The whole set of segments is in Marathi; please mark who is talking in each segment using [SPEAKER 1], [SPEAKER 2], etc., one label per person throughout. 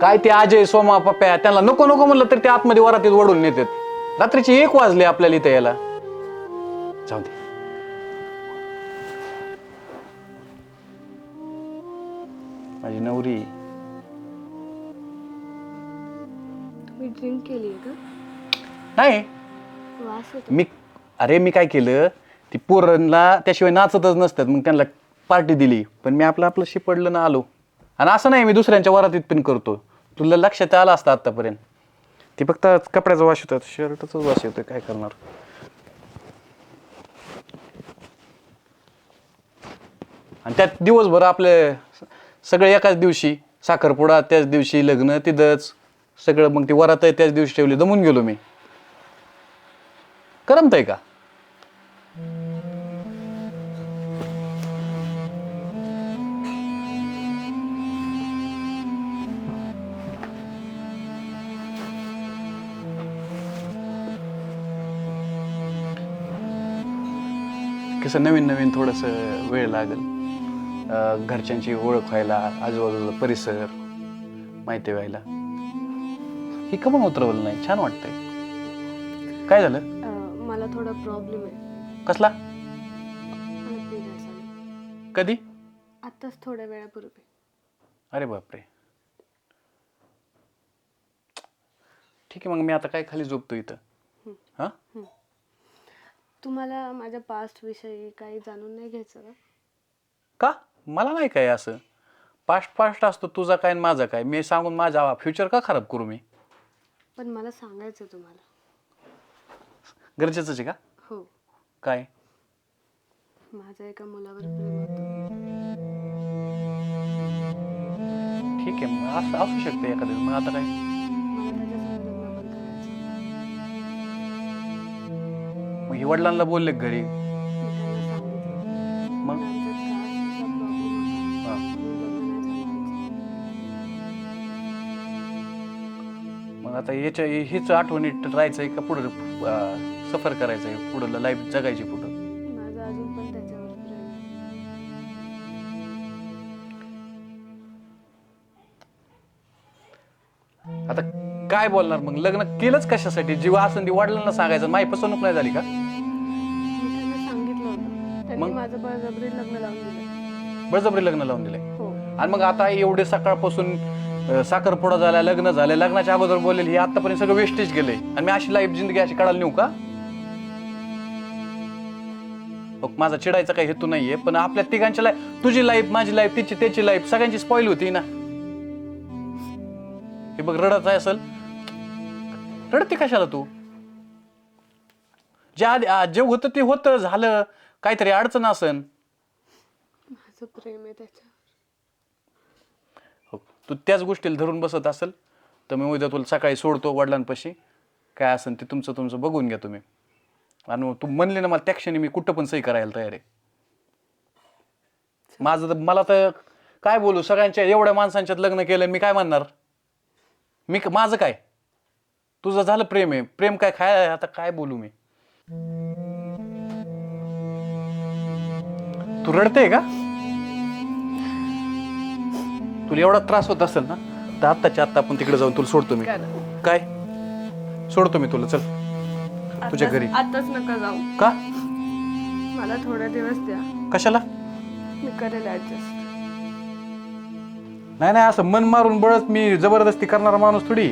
[SPEAKER 1] काय ते अजय सोमा पप्प्या त्यांना नको नको म्हणलं तर ते आतमध्ये वरातीत वडून नेतात. रात्रीचे एक वाजले आपल्याला इथे यायला. जाऊ दे. माझी नवरी.
[SPEAKER 2] तुम्ही ड्रिंक केली का?
[SPEAKER 1] नाही.
[SPEAKER 2] वास येतो.
[SPEAKER 1] मी अरे मी काय केलं? ती पोरांना त्याशिवाय नाचतच नसतात. मग त्यांना पार्टी दिली. पण मी आपलं आपलं शिपडलं ना आलो. आणि असं नाही मी दुसऱ्यांच्या वरातीत पण करतो. तुला लक्षात आलं असतं आतापर्यंत? ती फक्त कपड्याचा वास येतो शर्टचाच वास येतोय काय करणार? आणि त्यात दिवसभर आपले सगळे एकाच दिवशी साखरपुडा त्याच दिवशी लग्न तिथंच सगळं मग ती वरात आहे त्याच दिवशी ठेवली दमून गेलो मी. करमत आहे का? कसं नवीन नवीन थोडंसं वेळ लागेल. घरच्यांची ओळख व्हायला आजूबाजूचा परिसर माहिती व्हायला. ही कमन उतरवलं नाही. छान वाटतंय. काय झालं?
[SPEAKER 2] मला थोडा प्रॉब्लेम आहे.
[SPEAKER 1] कसला? कधी?
[SPEAKER 2] आत्ताच थोड्या वेळापूर्वी
[SPEAKER 1] अरे बापरे. ठीक आहे मग मी आता काय खाली झोपतो इथं? हां?
[SPEAKER 2] तुम्हाला माझ्या पास्ट विषयी काही जाणून नाही घ्यायचं का?
[SPEAKER 1] का? मला नाही काय असं. पास्ट पास्ट असतो तुझा काय आणि माझा काय? मी सांगून माझा फ्युचर का खराब करू मी?
[SPEAKER 2] पण मला सांगायचं तुम्हाला.
[SPEAKER 1] गरजेचंच आहे का?
[SPEAKER 2] हो.
[SPEAKER 1] काय?
[SPEAKER 2] माझं एका मुलावर प्रेम होतं.
[SPEAKER 1] ठीक आहे मग असं असू शकते एखाद्या मग आता काय?
[SPEAKER 2] मला
[SPEAKER 1] मग ही वडिलांना बोलले का घरी? मग? हां. मग आता याच्या हीच आठवणीत राहायचं आहे का पुढं अं, सफर करायचं आहे? पुढं लाईफ जगायची पुढं?
[SPEAKER 2] माझं अजून पण त्याच्यावर प्रेम आहे.
[SPEAKER 1] आता काय बोलणार मग? लग्न केलंच कशासाठी? जीव असं ती वडिलांना सांगायचं माही फसवणूक नाही झाली का?
[SPEAKER 2] त्यांनी
[SPEAKER 1] मग?
[SPEAKER 2] माझं बळजबरी लग्न लावून दिलं.
[SPEAKER 1] बळजबरी लग्न लावून दिलंय?
[SPEAKER 2] हो.
[SPEAKER 1] आणि मग आता एवढे सकाळपासून अं, साखरपुडा झाला लग्न झालं लग्नाच्या अगोदर बोललेली हे आतापर्यंत सगळं वेस्टेज गेलंय. आणि मी अशी लाईफ जिंदगी अशी काढायला नेऊ का? माझा चिडायचा काही हेतू नाहीये पण आपल्या तिघांच्या लाईफ तुझी लाईफ माझी लाईफ तिची त्याची लाईफ सगळ्यांची स्पॉईल होती ना? हे बघ रडत आहे असेल. रडते कशाला तू? जे आधी आ, जे होतं ते होतं झालं. काहीतरी अडचण असन
[SPEAKER 2] माझं प्रेम आहे त्याच्यावर.
[SPEAKER 1] हो तू त्याच गोष्टीला धरून बसत असेल तर मी उद्या तुला सकाळी सोडतो वडिलांपाशी. काय असेल ते तुमचं तुमचं बघून घ्या तुम्ही. आणि तू म्हणले ना मला त्या क्षणी मी कुठं पण सही करायला तयार आहे. माझं तर मला तर काय बोलू सगळ्यांच्या एवढ्या माणसांच्यात लग्न केलं मी काय म्हणणार? मी क- माझं काय? तुझं झालं प्रेम आहे. प्रेम काय खाय आता काय बोलू मी? तू रडते का? तुला एवढा त्रास होत असेल ना तर आत्ताच्या आत्ता आपण तिकडे जाऊन तुला सोडतो मी. काय? सोडतो मी तुला चल. तुझ्या घरी.
[SPEAKER 2] आताच नका जाऊ.
[SPEAKER 1] का?
[SPEAKER 2] मला थोडे दिवस द्या.
[SPEAKER 1] कशाला?
[SPEAKER 2] मी करेल ऍडजस्ट
[SPEAKER 1] नाही नाही असं मन मारून बळच मी जबरदस्ती करणारा माणूस थोडी.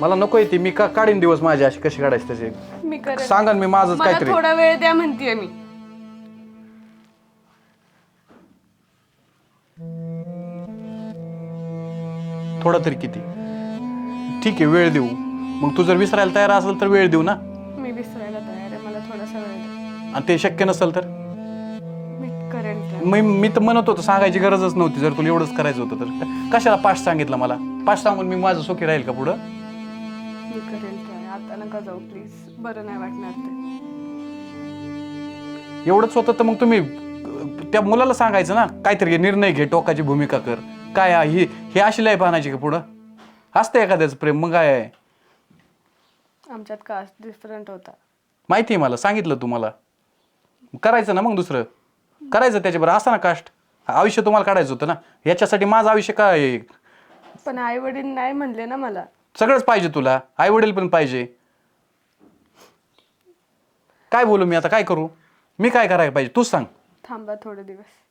[SPEAKER 1] मला नको येते मी का काढीन दिवस माझे असे कसे काढायचे त्याचे?
[SPEAKER 2] मी करेल.
[SPEAKER 1] सांगा ना मी माझंच
[SPEAKER 2] मला
[SPEAKER 1] काहीतरी.
[SPEAKER 2] थोडा वेळ द्या म्हणतीये मी.
[SPEAKER 1] थोडा तरी किती? ठीक आहे वेळ देऊ. मग तू जर विसरायला तयार असेल तर वेळ देऊ ना?
[SPEAKER 2] मी विसरायला तयार आहे मला थोडासा वेळ द्या
[SPEAKER 1] आणि ते शक्य नसेल तर?
[SPEAKER 2] मी करेन try.
[SPEAKER 1] मी मी तर म्हणत होतो सांगायची गरजच नव्हती जर तुला एवढंच करायचं होतं तर. कशाला पाच सांगितलं मला? पाच सांगून मी माझं सुखी राहील का पुढं?
[SPEAKER 2] मी करेन आता नका जाऊ प्लीज बरं नाही वाटणार ते.
[SPEAKER 1] एवढंच होतं तर मग तुम्ही अं, त्या मुलाला सांगायचं ना? काहीतरी निर्णय घे टोकाची भूमिका कर. काय आहे? ही हे अशी लाईफ आणायची का पुढं? असतं एखाद्याचं प्रेम मग काय आहे?
[SPEAKER 2] आमच्यात कास्ट डिफरंट होता.
[SPEAKER 1] माहिती आहे मला सांगितलं तुम्हाला. करायचं ना मग दुसरं? करायचं त्याच्याबरोबर असं ना कास्ट आयुष्य तुम्हाला काढायचं होतं ना? याच्यासाठी माझं आयुष्य काय
[SPEAKER 2] पण आई वडील नाही म्हणले ना मला.
[SPEAKER 1] सगळंच पाहिजे तुला. आई वडील पण पाहिजे. काय बोलू मी आता? काय करू? मी काय करायला पाहिजे? तूच सांग.
[SPEAKER 2] थांबा थोडे दिवस.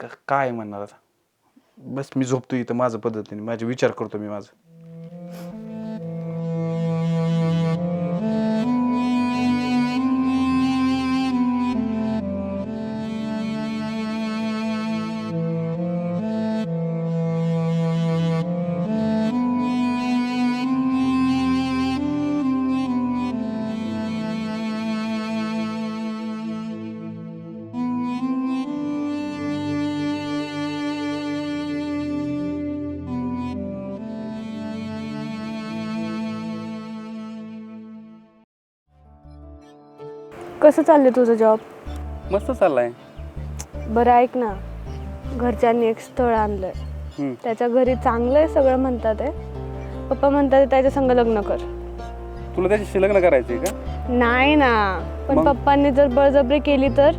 [SPEAKER 1] का काय म्हणणार आता? बस मी झोपतो इथं माझं पद्धतीने. माझे विचार करतो मी माझं.
[SPEAKER 2] कसं चाललंय तुझं जॉब
[SPEAKER 3] मस्त चाललाय.
[SPEAKER 2] बरं ऐक ना. घरच्यांनी एक स्थळ आणलंय.
[SPEAKER 3] हम्म.
[SPEAKER 2] त्याच्या घरी चांगलं आहे सगळं म्हणतात आहे पप्पा म्हणतात त्याच्या संग लग्न कर.
[SPEAKER 3] तुला त्याच्याशी लग्न करायचंय का?
[SPEAKER 2] नाही ना. पण
[SPEAKER 3] मग?
[SPEAKER 2] पप्पांनी जर बळजबरी केली तर?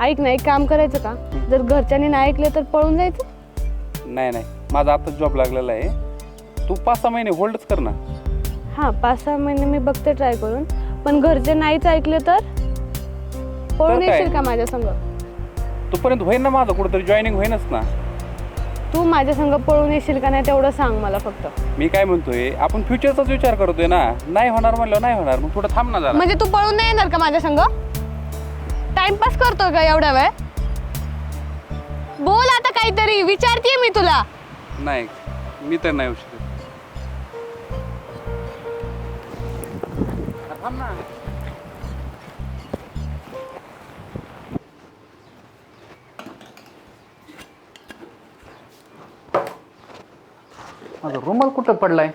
[SPEAKER 2] ऐक ना एक काम करायचं का? जर घरच्यांनी नाही ऐकलं तर पळून जायचं?
[SPEAKER 3] नाही नाही. माझा आताच जॉब लागलेला आहे. तू पाच सहा महिने होल्डच कर ना.
[SPEAKER 2] हां पाच सहा महिने मी बघते ट्राय करून. पण घरचे नाहीच ऐकले तर? पळून
[SPEAKER 3] तर काय?
[SPEAKER 2] येशील का माझ्या संग?
[SPEAKER 3] तोपर्यंत होईन ना माझं कुठेतरी जॉईनिंग होईनच ना.
[SPEAKER 2] तू माझ्या संग पळून येशील का नाही तेवढं सांग मला फक्त.
[SPEAKER 3] मी काय म्हणतोय आपण फ्युचरचाच विचार करतोय ना. नाही होणार म्हणलं नाही होणार. मग थोडं थांब ना जरा.
[SPEAKER 2] म्हणजे तू पळून नाही येणार का माझ्या संग? टाइमपास करतोय का एवढ्या वेळ? बोल आता काहीतरी विचारतीये मी तुला.
[SPEAKER 3] नाही मी तर नाही येऊ शकत. थांब ना.
[SPEAKER 1] माझा रुमाल कुठं पडलाय?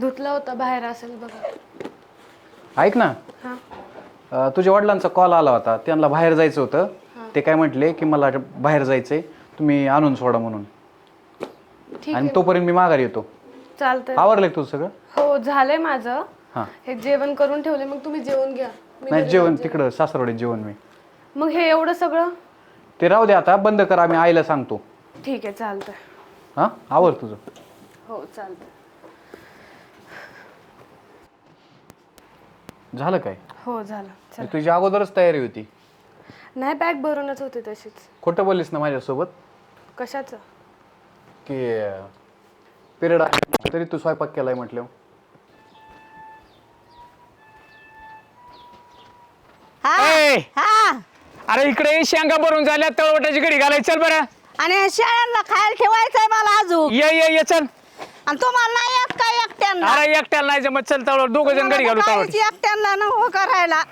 [SPEAKER 2] धुतला होता बाहेर असेल बघा.
[SPEAKER 1] ऐक ना.
[SPEAKER 2] हा.
[SPEAKER 1] अं, तुझ्या वडिलांचा कॉल आला होता. त्यांना बाहेर जायचं होतं. ते काय म्हटले की मला बाहेर जायचंय. तुम्ही आणून सोडा म्हणून.
[SPEAKER 2] ठीक
[SPEAKER 1] आणि तोपर्यंत मी माघारी येतो.
[SPEAKER 2] चालतंय.
[SPEAKER 1] आवरलंय तुझं सगळं?
[SPEAKER 2] हो झालंय माझं.
[SPEAKER 1] हां.
[SPEAKER 2] हे जेवण करून ठेवले मग तुम्ही जेवण घ्या. मी
[SPEAKER 1] नाही
[SPEAKER 2] घरी
[SPEAKER 1] जेवण
[SPEAKER 2] जाऊन
[SPEAKER 1] तिकडं सासरवाडीत जेवण मी.
[SPEAKER 2] मग हे एवढं सगळं?
[SPEAKER 1] ते राहू दे आता बंद कर आम्ही आईला सांगतो.
[SPEAKER 2] ठीक आहे चालतंय.
[SPEAKER 1] हां? आवर तुझं.
[SPEAKER 2] हो चालतंय.
[SPEAKER 1] झालं काय?
[SPEAKER 2] हो झालं. चल.
[SPEAKER 1] तुझी अगोदरच तयारी होती?
[SPEAKER 2] नाही बॅग भरूनच होते तशीच.
[SPEAKER 1] खोटं बोललीस ना माझ्यासोबत?
[SPEAKER 2] कशाचं?
[SPEAKER 1] की पिरियड आहे तरी तू स्वयंपाक केलाय
[SPEAKER 4] ए, अरे इकडे शेंगा भरून झाल्या तळवटाची घडी घालाय चल बरं.
[SPEAKER 5] आणि शाळांना खायला ठेवायचंय मला अजून.
[SPEAKER 4] ये ये ये चल.
[SPEAKER 5] आणि तुम्हाला नाही येत काय एकट्यांना.
[SPEAKER 4] अरे एकट्याला नाही जमत चल तळवट. दोघ जण घडी घालू
[SPEAKER 5] मला
[SPEAKER 4] तळवट.
[SPEAKER 5] काहीच एकट्यांना न हो करायला.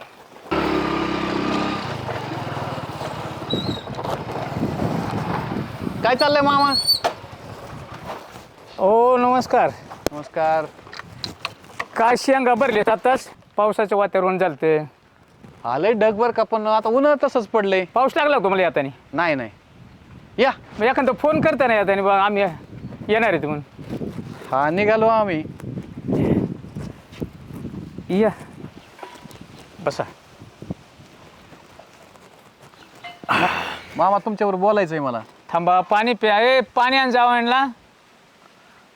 [SPEAKER 1] काय चाललंय मामा?
[SPEAKER 4] ओ नमस्कार.
[SPEAKER 1] नमस्कार.
[SPEAKER 4] काय शेंगा भरलेत आताच? पावसाचं वातावरण झालते
[SPEAKER 1] आलंय ढगभर का पण आता उन्हा तसंच पडलंय.
[SPEAKER 4] पाऊस लागला तुम्हाला यातानी.
[SPEAKER 1] नाही नाही. या.
[SPEAKER 4] मग एखादं फोन करता ना यातानी बा आम्ही येणार आहे म्हणून.
[SPEAKER 1] हा निघालो आम्ही.
[SPEAKER 4] या. बसा.
[SPEAKER 1] मामा तुमच्यावर बोलायचंय मला.
[SPEAKER 4] थांबा पाणी प्या. ए पाणी आण जावणला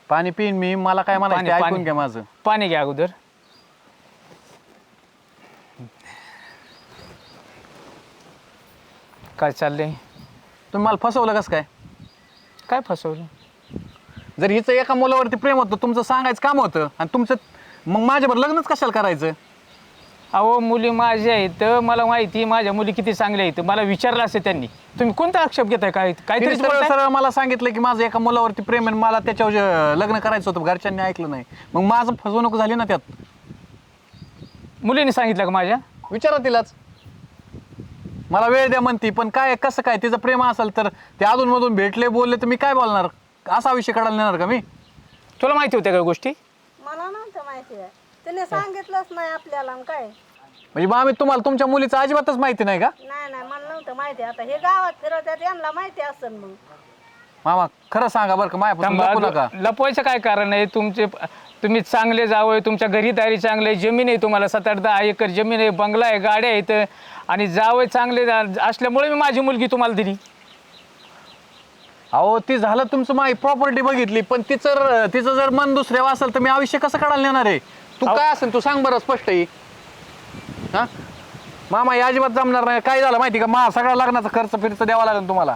[SPEAKER 1] पाणी पिईन मी. मला काय म्हणायचं ते
[SPEAKER 4] पाणी,
[SPEAKER 1] ऐकून. घ्या माझं.
[SPEAKER 4] पाणी घ्या अगोदर. काय चाललंय?
[SPEAKER 1] तुम्ही मला फसवलं कसं काय?
[SPEAKER 4] काय फसवलं?
[SPEAKER 1] जर हिचं एका मुलावरती प्रेम होतं तुमचं सांगायचं काम होतं आणि तुमचं मग माझ्यावर लग्नच कशाला करायचं?
[SPEAKER 4] अहो मुली माझ्या आहेत मला माहिती माझ्या मुली किती चांगल्या आहेत. मला विचारलं असेल त्यांनी. तुम्ही कोणता आक्षेप घेताय? काय काहीतरी
[SPEAKER 1] तिने सरळ सरळ मला सांगितलं की माझं एका मुलावरती प्रेम आहे आणि मला त्याच्यावर लग्न करायचं होतं घरच्यांनी ऐकलं नाही. मग माझं फसवणूक झाली ना त्यात?
[SPEAKER 4] मुलीने सांगितलं का माझ्या?
[SPEAKER 1] विचारा तिलाच. मला वेळ द्या म्हणती पण काय कसं काय? तिचं प्रेम असेल तर ते अधूनमधून भेटले बोलले तर मी काय बोलणार? असा विषय काढायला नेणार का मी?
[SPEAKER 4] तुला माहिती होत्या का गोष्टी?
[SPEAKER 5] मला नव्हतं माहिती आहे. त्याने सांगितलंच नाही आपल्याला आणि काय?
[SPEAKER 1] म्हणजे मग आम्ही तुम्हाला तुमच्या मुलीचं अजिबातच माहिती नाही का?
[SPEAKER 5] नाही नाही मला नव्हतं माहिती. आता हे गावात फिरवतात यांना माहिती असेल मग.
[SPEAKER 1] मामा खरं सांगा बरं का मायापासून लपू नका.
[SPEAKER 4] थांबा, लपवायचं काय कारण आहे? तुमचे तुम्ही चांगले जावं तुमच्या घरी दारी चांगले जमीन आहे तुम्हाला सात आठ दहा एकर जमीन आहे बंगला आहे गाड्या आहेत आणि जावं चांगले जा- असल्यामुळे मी माझी मुलगी तुम्हाला दिली.
[SPEAKER 1] अहो ती झालं तुमचं माही प्रॉपर्टी बघितली पण तिचं तिचं जर मन दुसऱ्या असेल तर मी आयुष्य कसं काढायला नेणार आहे? तू
[SPEAKER 4] अहो.
[SPEAKER 1] काय असेल तू सांग बरं स्पष्ट आहे. हा? मामा हे अजिबात जमणार नाही. काय झालं माहिती का? मा सगळ्या लग्नाचा खर्च फिरच द्यावा लागेल तुम्हाला.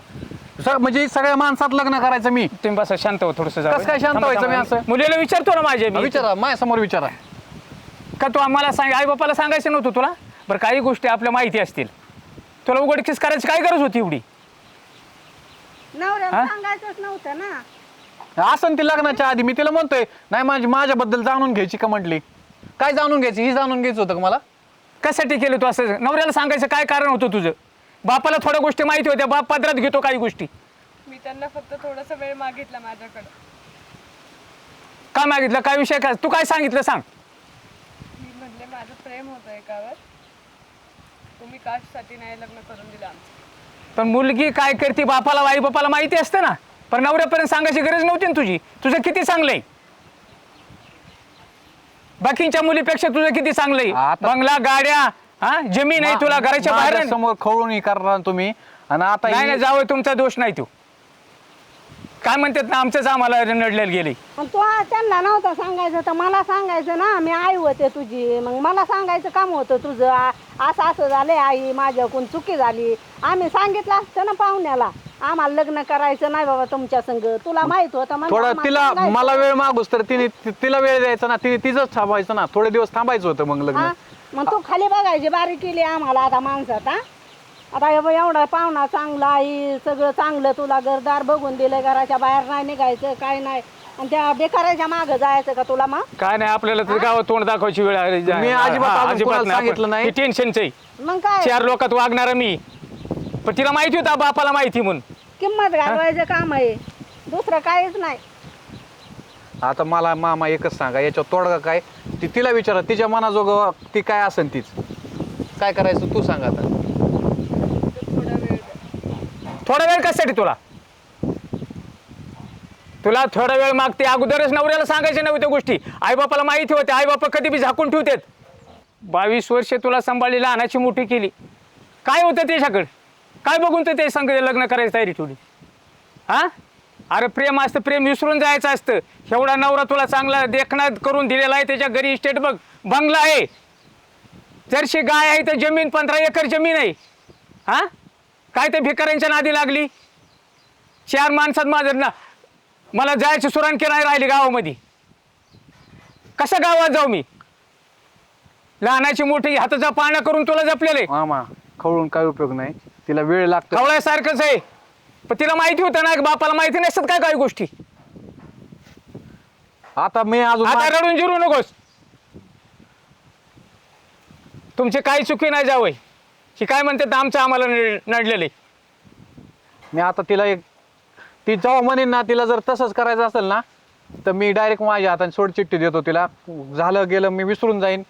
[SPEAKER 1] स- म्हणजे सगळ्या माणसात लग्न करायचं मी.
[SPEAKER 4] तुम्ही बसा शांत हो थोडस
[SPEAKER 1] कसं काय शांत व्हायचं मी असं?
[SPEAKER 4] मुलीला विचारतो ना माझ्या मी
[SPEAKER 1] विचारा माझ्यासमोर विचारा.
[SPEAKER 4] का तू आम्हाला सांग आई बापाला सांगायचं नव्हतं तुला? बरं काही गोष्टी आपल्या माहिती असतील. तुला उघडकीस करायची काय गरज होती एवढी?
[SPEAKER 5] नवऱ्याला
[SPEAKER 4] हा?
[SPEAKER 5] सांगायचंच नव्हतं ना.
[SPEAKER 1] असं ती लग्नाच्या आधी मी तिला म्हणतोय नाही माझी माझ्याबद्दल जाणून घ्यायची का म्हटली? काय जाणून घ्यायची? ही जाणून घ्यायचं होतं का मला?
[SPEAKER 4] कशासाठी केलं तू असं? नवऱ्याला सांगायचं काय कारण होतं तुझं? बापाला थोड्या गोष्टी माहिती होत्या बाप पदरात घेतो काही गोष्टी.
[SPEAKER 6] मी त्यांना फक्त थोडासा वेळ मागितला माझ्याकडे.
[SPEAKER 4] काय मागितलं? काय विषय काय तू काय सांगितलं सांग.
[SPEAKER 6] मी म्हणले माझं प्रेम होतं एकावर. तुम्ही कास्टसाठी नाही लग्न करून दिलं आमचं.
[SPEAKER 4] पण मुलगी काय करते बापाला आई बापाला माहिती असते ना? पण नवऱ्यापर्यंत सांगायची गरज नव्हती ना तुझी? तुझं किती चांगलंय? बाकींच्या मुलीपेक्षा तुझं किती चांगलंय?
[SPEAKER 1] आता-
[SPEAKER 4] बंगला गाड्या हा? जमीन आहे तुला घराच्या बाहेर नाही.
[SPEAKER 1] समोर खवळून हे करणार तुम्ही? आणि आता
[SPEAKER 4] नाही
[SPEAKER 1] ही-
[SPEAKER 4] नाही जावं तुमचा दोष नाही तू. काय म्हणतात ना आमचंच आम्हाला नडलेलं गेले.
[SPEAKER 5] आणि तू त्यांना नव्हतं सांगायचं तर मला सांगायचं ना मी आई होते तुझी. मग मला सांगायचं काम होतं तुझं. आ- असं असं झालंय आई माझ्याकडून चुकी झाली. आम्ही सांगितलं असतं ना पाहुण्याला. आम्हाला लग्न करायचं नाही बाबा तुमच्या संग. तुला माहीत होतं म्हणून
[SPEAKER 1] थोडं
[SPEAKER 5] आम्हाला
[SPEAKER 1] तिला
[SPEAKER 5] सांगायचं.
[SPEAKER 1] मला वेळ मागूस तर तिने ति- तिला वेळ द्यायचा ना तिने तिचंच थांबायचं ना थोडे दिवस थांबायचं होतं मग लग्न.
[SPEAKER 5] हा? मग तू खाली बघायची बारी केली आम्हाला आता माणसात हा? आता हे बघ, एवढा पाहुणा चांगला आई सगळं चांगलं तुला घरदार बघून दिलं घराच्या बाहेर नाही निघायचं काय नाही. आणि त्या बेकाराच्या मागं जायचं का तुला मग?
[SPEAKER 4] काय नाही आपल्याला तर गावात तोंड दाखवायची वेळ आली.
[SPEAKER 1] मी अजिबात
[SPEAKER 4] हा,
[SPEAKER 1] अजून कोणाला सांगितलं नाही.
[SPEAKER 4] टेन्शनच आहे.
[SPEAKER 5] मग काय?
[SPEAKER 4] चार लोकात वागणार मी. पण तिला माहिती होता बापाला माहिती म्हणून.
[SPEAKER 5] किंमत घालवायचं काम आहे. दुसरं काहीच नाही.
[SPEAKER 1] आता मला मामा एकच सांगा याच्यावर तोडगा काय? ती तिला विचारा तिच्या मनाजोगं ती काय असेल तीच? काय करायचं तू सांग आता.
[SPEAKER 6] थोडा वेळ
[SPEAKER 4] कशासाठी तुला? तुला थोडा वेळ मागते अगोदरच नवऱ्याला सांगायच्या नव्हत्या गोष्टी. आईबापाला माहिती होते आईबापा कधी बी झाकून ठेवतात. बावीस वर्षे तुला सांभाळली लहानाची मोठी केली. काय होतं त्याच्याकडं? काय बघून तर ते सांगते लग्न करायची तयारी ठेवली? हा? अरे प्रेम असतं प्रेम विसरून जायचं असतं. एवढा नवरा तुला चांगला देखणार करून दिलेला आहे त्याच्या घरी इस्टेट बघ. बंगला आहे. जरशी गाय आहे तर जमीन पंधरा एकर जमीन आहे. हा? काय ते भिकाऱ्यांच्या नादी लागली? चार माणसात माझं ना मला जायची सुरांकी नाही राहिली गावामध्ये. कसं गावात जाऊ मी? लहानाची मोठी हाताचा पाळणा करून तुला जपलेले.
[SPEAKER 1] मामा खवळून काय उपयोग नाही. तिला वेळ लागतो.
[SPEAKER 4] खवळ्यासारखंच आहे. पण तिला माहिती होतं ना बापाला माहिती नसतात काय काही गोष्टी.
[SPEAKER 1] आता मी अजून
[SPEAKER 4] आता रडून जिरू नकोस. तुमची काही चुकी नाही जावय ही काय म्हणतात ना, आमचं आम्हाला नड- नडलेले.
[SPEAKER 1] मी आता तिला एक ती जेव्हा म्हणेन ना तिला जर तसंच करायचं असेल ना तर मी डायरेक्ट माझ्या हाताने सोडचिठ्ठी देतो तिला. झालं गेलं मी विसरून जाईन.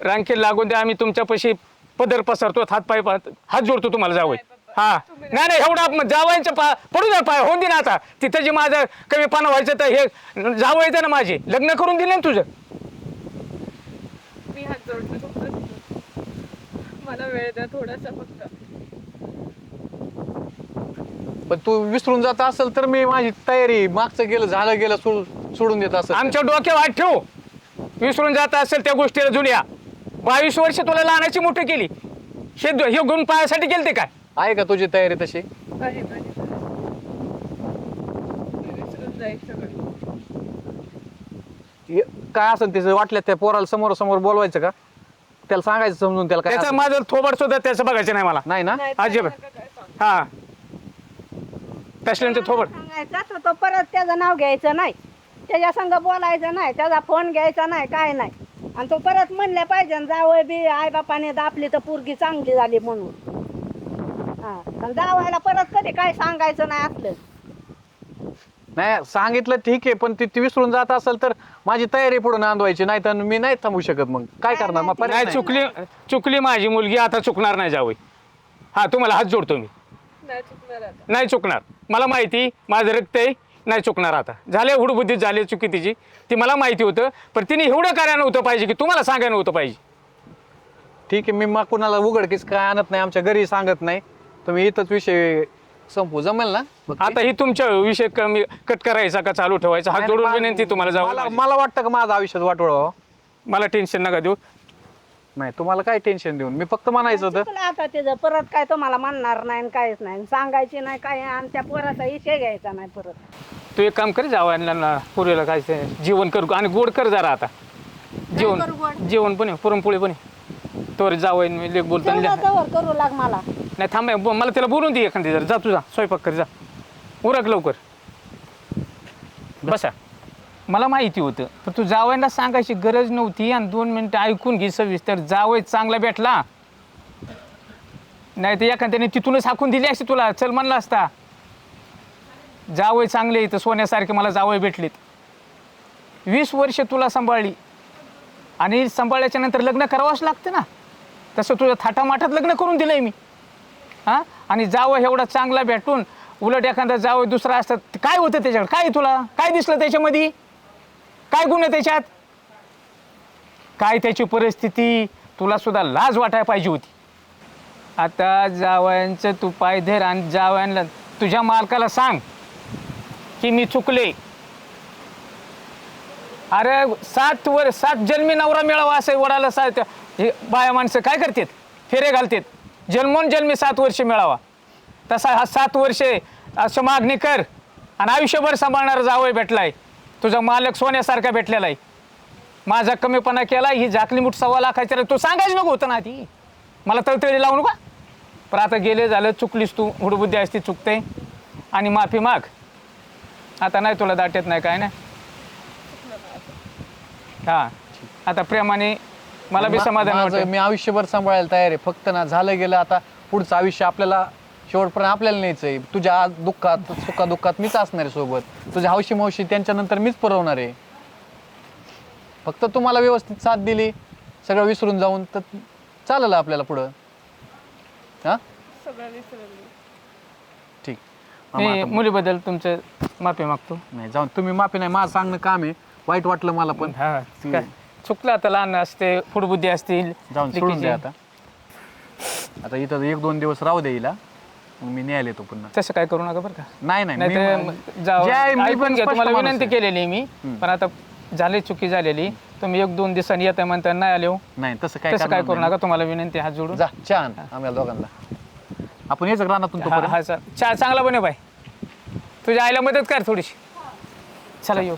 [SPEAKER 4] रांकेल लागून द्या आम्ही तुमच्यापाशी पदर पसरतो हात पाय हात जोडतो तुम्हाला जावय हा. नाही नाही एवढा जावायचं पा पडू द्या पाय होऊन दे ना आता. तिथं जे माझं कमीपणा व्हायचं तर हे जावायचं ना माझे. लग्न करून दिले ना तुझं
[SPEAKER 6] मी हात जोडले फक्त मला वेळ द्या थोडासा फक्त.
[SPEAKER 1] पण तू विसरून जात असेल तर मी माझी तयारी मागचं गेलं झालं गेलं सोड- सोडून देत असेल.
[SPEAKER 4] आमच्या डोक्यावर हात ठेवू. विसरून जात असेल त्या गोष्टीला जुन्या. बावीस वर्ष तुला लहानाची मोठी केली. हे हे गुण पायासाठी केले ते काय?
[SPEAKER 1] आहे का तुझी तयारी तशी? काय असेल तिचं? वाटलं त्या पोराला समोर समोर बोलवायचं का? त्याला सांगायचं समजून त्याला
[SPEAKER 4] त्याचं. माझं थोबड सुद्धा त्याचं बघायचं नाही मला.
[SPEAKER 1] नाही ना?
[SPEAKER 6] नाही,
[SPEAKER 4] अजिबात.
[SPEAKER 6] त्याला काय सांगू?
[SPEAKER 4] हा. तसल्यांचं थोबड.
[SPEAKER 5] सांगायचं तर तो परत त्याचं नाव घ्यायचं नाही. त्याच्या संग बोलायचं नाही त्याचा फोन घ्यायचा नाही काय नाही. आणि तो परत म्हणले पाहिजे ना, जावं बी आई बापाने दापली तर पोरगी चांगली झाली म्हणून. हा. आणि जावायला परत कधी काय सांगायचं नाही असलं.
[SPEAKER 1] नाही सांगितलं ठीक आहे पण ती ती विसरून जात असेल तर माझी तयारी पुढे नांदवायची नाही तर मी नाही थांबू शकत मग. काय करणार? मग पर्याय
[SPEAKER 4] नाही.
[SPEAKER 1] नाही.
[SPEAKER 4] चुकली चुकली माझी मुलगी आता चुकणार नाही जावई. हा तुम्हाला हात जोडतो मी.
[SPEAKER 6] नाही चुकणार आता.
[SPEAKER 4] नाही चुकणार. मला माहिती माझं रक्त आहे नाही चुकणार आता. झाले हुडबुद्धीत झाली चुकी तिची. ती मला माहिती होतं पण तिने एवढं करायला नव्हतं पाहिजे की तुम्हाला सांगायला नव्हतं पाहिजे.
[SPEAKER 1] ठीक आहे मी मग कुणाला उघडकीस काय आणत नाही आमच्या घरी सांगत नाही. तुम्ही इथंच विषय संपू. जमेल ना?
[SPEAKER 4] आता ही तुमच्या विषय कमी कट करायचा का चालू ठेवायचा? हात जोडून
[SPEAKER 1] मला-
[SPEAKER 4] विनंती तुम्हाला जाऊ
[SPEAKER 1] मला मला वाटतं का माझं आयुष्यात वाटोळ व्हावं
[SPEAKER 4] मला टेन्शन नका देऊ.
[SPEAKER 1] नाही तुम्हाला काय टेन्शन देऊन? मी फक्त म्हणायचं होतं.
[SPEAKER 5] चुकलं आता तिचं परत काय तुम्हाला म्हणणार नाही आणि काहीच नाही. सांगायची नाही काय आणि त्या पोराचा विषय घ्यायचा नाही परत.
[SPEAKER 4] तू एक काम कर जावं पूर्वीला काय ते जेवण कर आणि गोड कर जरा आता. जेवण जेवण पण आहे पुरणपोळी पण आहे. तोवर जावं मी लेख बोलताना
[SPEAKER 5] तेवढं जवळ करू लाग मला.
[SPEAKER 4] नाही थांब ब- मला त्याला बोलून दे एखादी जरा. जा तू जा स्वयंपाक कर जा. उरक लवकर. बसा. मला माहिती होतं पण तू जावयाला सांगायची गरज नव्हती आणि दोन मिनिटं ऐकून घे सविस्तर. जावय चांगला भेटला. नाही तर एखाद्याने तिथूनच हाकून दिली असती तुला. चल म्हणला असता. जावय चांगले तर सोन्यासारखे मला जावय भेटलेत. वीस वर्ष तुला सांभाळली. आणि सांभाळल्याच्या नंतर लग्न करावंच लागतं ना. तसं तुझ्या थाटामाठात लग्न करून दिलंय मी. हां? आणि जावं एवढा चांगला भेटून उलट एखादा जावं दुसरा असतात काय होतं त्याच्याकडे काय तुला? काय दिसलं त्याच्यामध्ये? काय गुन्हे त्याच्यात? काय त्याची परिस्थिती? तुला सुद्धा लाज वाटायला पाहिजे होती. आता जावयांचं तू पाय धर आणि जावयांना तुझ्या मालकाला सांग की मी चुकले. अरे सात वर सात जन्मी नवरा मिळावा असं वडाला सात हे बाया माणसं काय करतात? फेरे घालतात. जन्मोन जन्मी सात वर्षे मिळावा. तसा हा सात वर्षे असं मागणी कर आणि आयुष्यभर सांभाळणारा जावय भेटला आहे तुझा मालक सोन्यासारखा भेटलेला आहे. माझा कमीपणा केला ही झाकली मुठ सव्वा लाखाची तू सांगायच नको होतं ना ती मला तळतळी लावू नका. पण आता गेले झालं चुकलीस तू. हुडबुद्धी असती चुकते. आणि माफी माग. आता नाही तुला दाटत नाही काय ना हां. आता प्रेमाने मला बी
[SPEAKER 1] मा-
[SPEAKER 4] समाधान
[SPEAKER 1] माझं
[SPEAKER 4] वाटतं
[SPEAKER 1] मी आयुष्यभर सांभाळायला तयार आहे. फक्त ना झालं गेलं आता पुढचं आयुष्य आपल्याला शेवटपर्यंत आपल्याला न्यायचंय तुझ्या आज दुःखात सुखा दुःखात मीच असणार आहे सोबत. तुझ्या हौशी मावशी त्यांच्यानंतर मीच पुरवणार आहे. फक्त तुम्हाला व्यवस्थित साथ दिली सगळं विसरून जाऊन तर चालेल आपल्याला पुढं. हा?
[SPEAKER 6] सगळं विसरली
[SPEAKER 1] ठीक.
[SPEAKER 4] मी
[SPEAKER 1] आता-
[SPEAKER 4] मुलीबद्दल तुमचं माफी मागतो.
[SPEAKER 1] नाही जाऊन तुम्ही माफी नाही माझं सांगणं काम आहे. वाईट वाटलं मला पण.
[SPEAKER 4] हा काय? चुकलं आता लहान असते फुडबुद्धी असतील
[SPEAKER 1] जाऊन सोडून. द्या आता. आता इथं एक दोन दिवस राहू दे हिला. मग मी न्यायला येतो पुन्हा.
[SPEAKER 4] तसं काय करू नका बरं का.
[SPEAKER 1] नाही नाही मी- जे आहे पण स्पष्ट
[SPEAKER 4] तुम्हाला
[SPEAKER 1] माणूस
[SPEAKER 4] विनंती
[SPEAKER 1] आहे.
[SPEAKER 4] केलेली मी पण आता झाली चुकी झालेली. तुम्ही एक दोन दिवसांनी येता म्हणता नाही आले हो.
[SPEAKER 1] नाही तसं काय
[SPEAKER 4] तसं काय
[SPEAKER 1] करणार
[SPEAKER 4] करू
[SPEAKER 1] नाही.
[SPEAKER 4] नका तुम्हाला विनंती हात जोडून.
[SPEAKER 1] जा छान आम्हाला दोघांना. आपण यायचं का रानातून
[SPEAKER 4] हा
[SPEAKER 1] तोपर्यंत?
[SPEAKER 4] हा, चा- चांगला बने बाय तुझ्या आईला मदत कर थोडीशी. चला येऊ.